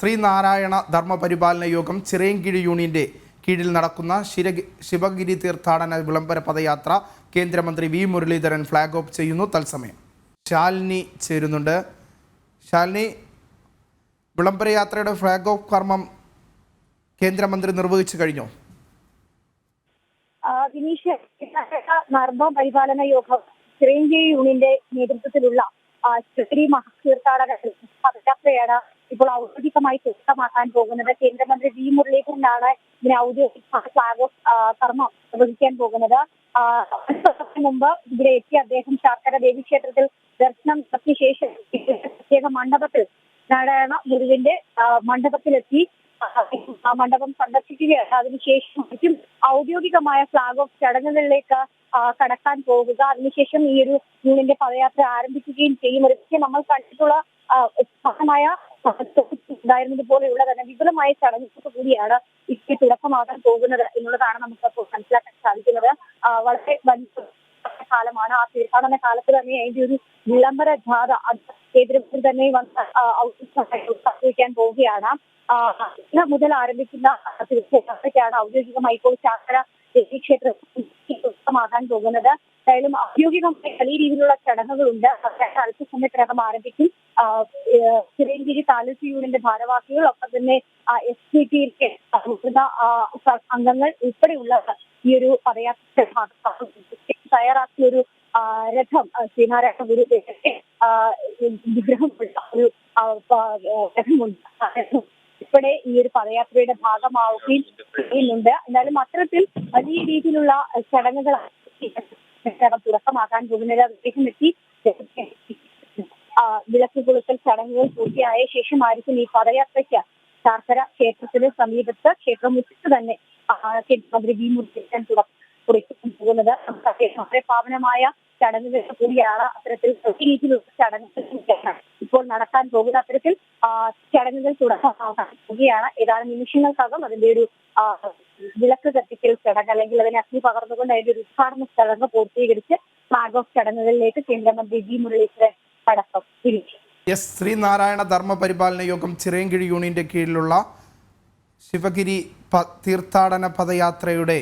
ശ്രീനാരായണ ധർമ്മപരിപാലന യോഗം ചിറയൻകീഴ് യൂണിയന്റെ കീഴിൽ നടക്കുന്ന ശിര ശിവഗിരി തീർത്ഥാടന വിളംബര പദയാത്ര കേന്ദ്രമന്ത്രി വി മുരളീധരൻ ഫ്ലാഗ് ഓഫ് ചെയ്യുന്നു. തത്സമയം ശാലിനി ചേരുന്നുണ്ട്. ശാലിനി വിളംബര യാത്രയുടെ ഫ്ലാഗ് ഓഫ് കർമ്മം കേന്ദ്രമന്ത്രി നിർവഹിച്ചു കഴിഞ്ഞോ? വിനീഷ് നർമ്മ പരിപാലന യോഗം ചിറയൻകീഴ് യൂണിയന്റെ നേതൃത്വത്തിലുള്ള ശ്രീ മഹാതീർത്ഥാടന പദയാത്രയാണ് ഇപ്പോൾ ഔദ്യോഗികമായി തുടക്കമാക്കാൻ പോകുന്നത് കേന്ദ്രമന്ത്രി വി മുരളീധരനാണ് ഇതിന് ഔദ്യോഗിക കർമ്മം നിർവഹിക്കാൻ പോകുന്നത്. മുമ്പ് ഇവിടെ എത്തിയ അദ്ദേഹം ശാർക്കര ദേവീക്ഷേത്രത്തിൽ ദർശനം നടത്തിയ ശേഷം പ്രത്യേക മണ്ഡപത്തിൽ നാരായണ ഗുരുവിന്റെ മണ്ഡപത്തിലെത്തി. മണ്ഡപം സന്ദർശിക്കുകയാണ്. അതിനുശേഷം മറ്റും ഔദ്യോഗികമായ ഫ്ലാഗ് ഓഫ് ചടങ്ങുകളിലേക്ക് കടക്കാൻ പോകുക. അതിനുശേഷം ഈ ഒരു യൂണിന്റെ പദയാത്ര ആരംഭിക്കുകയും ചെയ്യും. ഒരുപക്ഷെ നമ്മൾ കണ്ടിട്ടുള്ള ആ, സമാനമായ ഉണ്ടായിരുന്നത് പോലെയുള്ള തന്നെ വിപുലമായ ചടങ്ങുകൾക്ക് കൂടിയാണ് ഇതിന് തുടക്കമാകാൻ പോകുന്നത് എന്നുള്ളതാണ് നമുക്ക് അപ്പോൾ മനസ്സിലാക്കാൻ സാധിക്കുന്നത്. വളരെ വലിയ കാലമാണ്. ആ തീർത്ഥാടന കാലത്ത് തന്നെ അതിന്റെ ഒരു വിളംബര ജാഥ അത് കേന്ദ്രത്തിൽ തന്നെ വന്ന് ആ, പോവുകയാണ്. ഇന്ന് മുതൽ ആരംഭിക്കുന്ന തീർച്ചയായിട്ടാണ് ഔദ്യോഗികമായി ഇപ്പോൾ ചാക്കര ദേവീക്ഷേത്രത്തിൽ തുടക്കമാകാൻ പോകുന്നത്. എന്തായാലും ഔദ്യോഗികമായി വലിയ രീതിയിലുള്ള ചടങ്ങുകളുണ്ട്. അല്പസമയത്തിനകം ആരംഭിക്കും. ചിറയൻകീഴ് താലൂക്ക് യൂണിയന്റെ ഭാരവാഹികൾ ഒപ്പം തന്നെ എസ് പി ടിയിലെ അംഗങ്ങൾ ഉൾപ്പെടെയുള്ള ഈ ഒരു പദയാത്ര തയ്യാറാക്കിയ ഒരു രഥം ശ്രീനാരായണ ഗുരു വിഗ്രഹമുള്ള ഒരു രഥമുണ്ട്. ഉൾപ്പെടെ ഈ ഒരു പദയാത്രയുടെ ഭാഗമാവുകയും ചെയ്യുന്നുണ്ട്. എന്നാലും അത്തരത്തിൽ വലിയ രീതിയിലുള്ള ചടങ്ങുകൾ തുടക്കമാക്കാൻ പോകുന്നത് അദ്ദേഹം എത്തി. വിളക്ക് കൊളുത്തൽ ചടങ്ങുകൾ പൂർത്തിയായ ശേഷമായിരിക്കും ഈ പദയാത്രയ്ക്ക് ചാർക്കര ക്ഷേത്രത്തിന് സമീപത്ത് ക്ഷേത്രമുറ്റത്ത് തന്നെ ആ, കേന്ദ്രമന്ത്രി വി മുരളീധരൻ തുടക്കം പോകുന്നത് വളരെ പാവനമായ ചടങ്ങുകൾ കൂടിയാണ് അത്തരത്തിൽ ചടങ്ങുകൾ ഇപ്പോൾ നടക്കാൻ പോകുന്ന അത്തരത്തിൽ ചടങ്ങുകൾ തുടങ്ങുകയാണ്. ഏതാനും നിമിഷങ്ങൾക്കകം അതിന്റെ ഒരു വിളക്ക് കത്തിക്കൽ ചടങ്ങ് അല്ലെങ്കിൽ അതിനെ അഗ്നി പകർന്നുകൊണ്ട് അതിന്റെ ഒരു ഉദ്ഘാടന ചടങ്ങ് പൂർത്തീകരിച്ച് ഫ്ലാഗ് ഓഫ് ചടങ്ങുകളിലേക്ക് കേന്ദ്രമന്ത്രി ജി മുരളീധരൻ അടക്കം തിരിച്ചു. എസ് ശ്രീനാരായണ ധർമ്മ പരിപാലന യോഗം ചിറയൻകിഴി യൂണിയന്റെ കീഴിലുള്ള ശിവഗിരി തീർത്ഥാടന പദയാത്രയുടെ